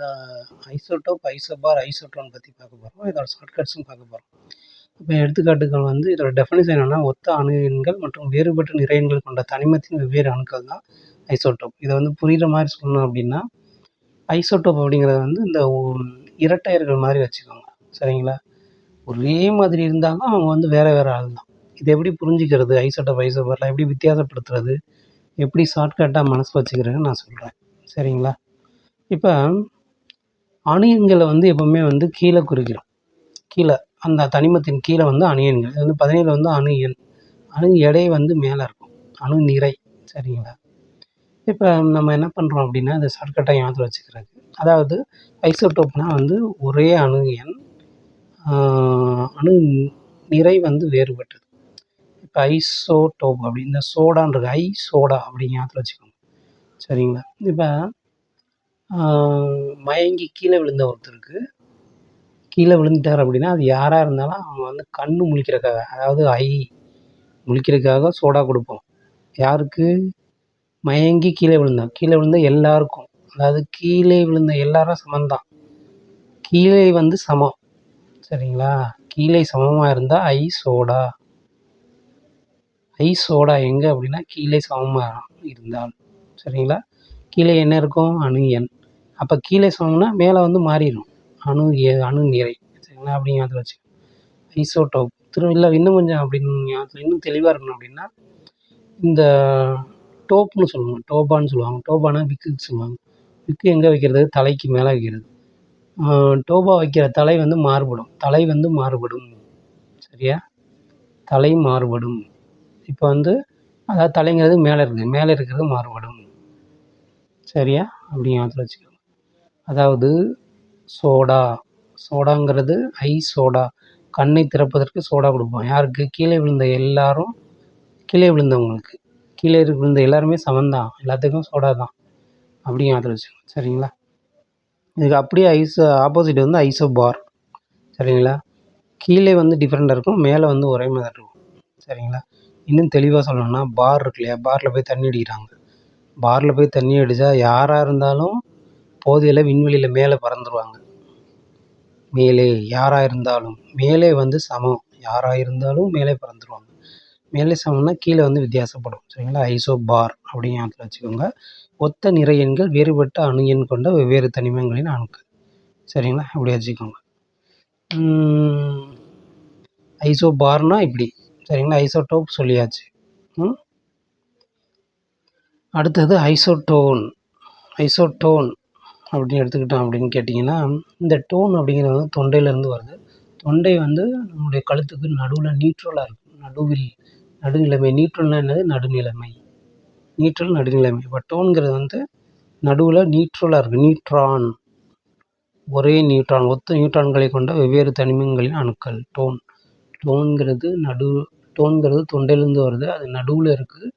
இந்த isotope isobar isotone பற்றி பார்க்க போகிறோம் இதோட ஷார்ட்கட்ஸும் பார்க்க போகிறோம் இப்போ எடுத்துக்காட்டுகள் வந்து இதோட டெஃபினேஷன் என்னென்னா ஒத்த அணு எண்கள் மற்றும் வேறுபட்ட நிறையன்கள் கொண்ட தனிமத்தின் வெவ்வேறு அணுக்கள் தான் ஐசோடோப். இதை வந்து புரிகிற மாதிரி சொல்லணும் அப்படின்னா ஐசோடோப் அப்படிங்கிறத வந்து இந்த இரட்டையர்கள் மாதிரி வச்சுக்கோங்க. சரிங்களா? ஒரே மாதிரி இருந்தாலும் அவங்க வந்து வேறு வேறு ஆள் தான். இதை எப்படி புரிஞ்சுக்கிறது? ஐசோடோப் ஐசோபாரில் எப்படி வித்தியாசப்படுத்துறது? எப்படி ஷார்ட்கட்டாக மனசு வச்சுக்கிறேன்னு நான் சொல்கிறேன் சரிங்களா? இப்போ அணியன்களை வந்து எப்போவுமே வந்து கீழே குறிக்கிறோம். கீழே அந்த தனிமத்தின் கீழே வந்து அணியன்கள். இது வந்து பதினேழு வந்து அணு எண். அணு எடை வந்து மேலே இருக்கும். அணு நிறை. சரிங்களா? இப்போ நம்ம என்ன பண்ணுறோம் அப்படின்னா இந்த ஷார்ட்கட்டை ஞாபகத்தில் வச்சுக்கிறது. அதாவது ஐசோடோப்னால் வந்து ஒரே அணு எண். அணு நிறை வந்து வேறுபட்டது. இப்போ ஐசோடோப் அப்படி இந்த சோடான்றது ஐ சோடா அப்படி ஞாபகத்தில் வச்சுக்கோங்க. சரிங்களா? இப்போ மயங்கி கீழே விழுந்த ஒருத்தருக்கு. கீழே விழுந்துட்டார் அப்படின்னா அது யாராக இருந்தாலும் அவங்க வந்து கண்ணு முழிக்கிறதுக்காக அதாவது ஐ முழிக்கிறதுக்காக சோடா கொடுப்போம். யாருக்கு? மயங்கி கீழே விழுந்தான் கீழே விழுந்த எல்லாருக்கும். அதாவது கீழே விழுந்த எல்லாரும் சமந்தான் கீழே வந்து சமம். சரிங்களா? கீழே சமமாக இருந்தால் ஐ சோடா. ஐ சோடா எங்கே அப்படின்னா கீழே சமமாக இருந்தால். சரிங்களா? கீழே என்ன இருக்கும்? அணு எண். அப்போ கீழே சொன்னோம்னா மேலே வந்து மாறிடும் அணு எ அணு நிறை. சரிங்களா? அப்படி ஞாபகத்தில் வச்சு ஐசோடோப் திரு இல்லை இன்னும் கொஞ்சம் அப்படின்னு ஞாபகத்தில் இன்னும் தெளிவாக இருக்கணும் அப்படின்னா இந்த டோப்னு சொல்லுவாங்க. டோபான்னு சொல்லுவாங்க. டோபானா விக்குக்கு சொல்லுவாங்க. விக்கு எங்கே வைக்கிறது? தலைக்கு மேலே வைக்கிறது. டோபா வைக்கிற தலை வந்து மாறுபடும். தலை வந்து மாறுபடும். சரியா? தலை மாறுபடும். இப்போ வந்து அதாவது தலைங்கிறது மேலே இருக்குது மேலே இருக்கிறது மாறுபடும். சரியா? அப்படி ஞாபகத்தில் வச்சுக்கோங்க அதாவது சோடா. சோடாங்கிறது ஐ சோடா. கண்ணை திறப்பதற்கு சோடா கொடுப்போம். யாருக்கு? கீழே விழுந்த எல்லாரும் கீழே விழுந்தவங்களுக்கு. கீழே இருக்க விழுந்த எல்லாருமே சமந்தான். எல்லாத்துக்கும் சோடா தான் அப்படியும் அதில் வச்சுக்கோங்க. சரிங்களா? இதுக்கு அப்படியே ஐஸ் ஆப்போசிட் வந்து ஐசோ பார் சரிங்களா? கீழே வந்து டிஃப்ரெண்ட்டாக இருக்கும். மேலே வந்து ஒரே மாதிரி இருக்கும். சரிங்களா? இன்னும் தெளிவாக சொல்லணும்னா பார் இருக்கு இல்லையா? பாரில் போய் தண்ணி அடிக்கிறாங்க. பாரில் போய் தண்ணி அடித்தா யாராக இருந்தாலும் போதையில் விண்வெளியில் மேலே பறந்துருவாங்க. மேலே யாராக இருந்தாலும் மேலே வந்து சமம். யாராக இருந்தாலும் மேலே பறந்துருவாங்க. மேலே சமம்னா கீழே வந்து வித்தியாசப்படும். சரிங்களா? ஐசோ பார் அப்படின்னு ஞாபகத்தில் வச்சுக்கோங்க. ஒத்த நிறை எண்கள் வேறுபட்ட அணு எண் கொண்ட வெவ்வேறு தனிமங்களின் அணுக்கள். சரிங்களா? அப்படி வச்சுக்கோங்க. ஐசோ பார்னா இப்படி. சரிங்களா? ஐசோடோப் சொல்லியாச்சு. அடுத்தது ஐசோடோன். ஐசோடோன். அப்படின்னு எடுத்துக்கிட்டோம் அப்படின்னு கேட்டிங்கன்னா இந்த டோன் அப்படிங்கிறது வந்து தொண்டையிலேருந்து வருது. தொண்டை வந்து நம்முடைய கழுத்துக்கு நடுவில் நியூட்ரலாக இருக்கும். நடுவில் நடுநிலைமை. நியூட்ரல்னா என்னது? நடுநிலைமை. நியூட்ரல் நடுநிலைமை. இப்போ டோன்கிறது வந்து நடுவில் நியூட்ரலாக இருக்குது நியூட்ரான் ஒரே நியூட்ரான் ஒத்த நியூட்ரான்களை கொண்ட வெவ்வேறு தனிமங்களின் அணுக்கள். டோன் டோன்கிறது நடு டோன்கிறது தொண்டையிலேருந்து வருது. அது நடுவில் இருக்குது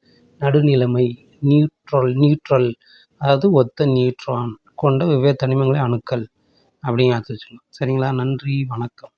நடுநிலைமை. நியூட்ரல் நியூட்ரல் அதாவது ஒத்த நியூட்ரான் கொண்ட வெவ்வேறு தனிமங்களின் அணுக்கள் அப்படின்னு அர்த்தம் வச்சுக்கணும் சரிங்களா? நன்றி வணக்கம்.